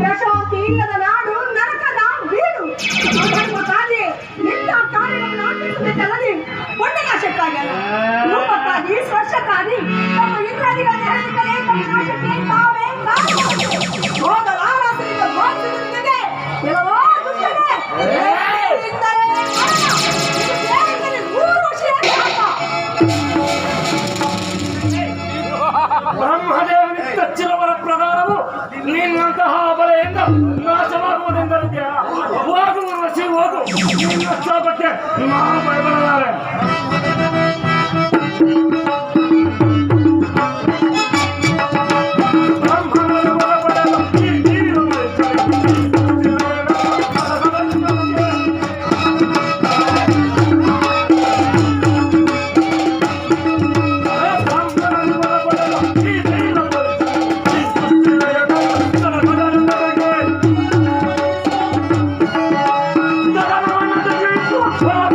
ಪ್ರಶಾಂತಿ ಇಲ್ಲದ ನಾಡು ನರಕದ ಬೀಡು. ಕಾರ್ಯಗಳನ್ನು ಆಚರಿಸಬೇಕಲ್ಲದೆ ಪುಣ್ಯನಾಶಕ್ಕಾಗಲ್ಲ ರೂಪಕ್ಕಾಗಿ, ಸ್ಪರ್ಶಕ್ಕಾಗಿ. ತಮ್ಮ ಇಂದ್ರಾದಿಗಳನ್ನು ಹೇಳಿದರೆ ತಮ್ಮ ನಾಶಕ್ಕೆ ತಾವೇ ನಿನ್ನಂತಹ ಬಲೆಯಿಂದ ನಾಶವಾಗುವುದೆಂದರಿದ್ಯಾ? ಹೋಗು ಮನಸ್ಸಿ ಹೋಗು. ನಿನ್ನ ನಾ ಭಯಪಡಲಾರೆ Come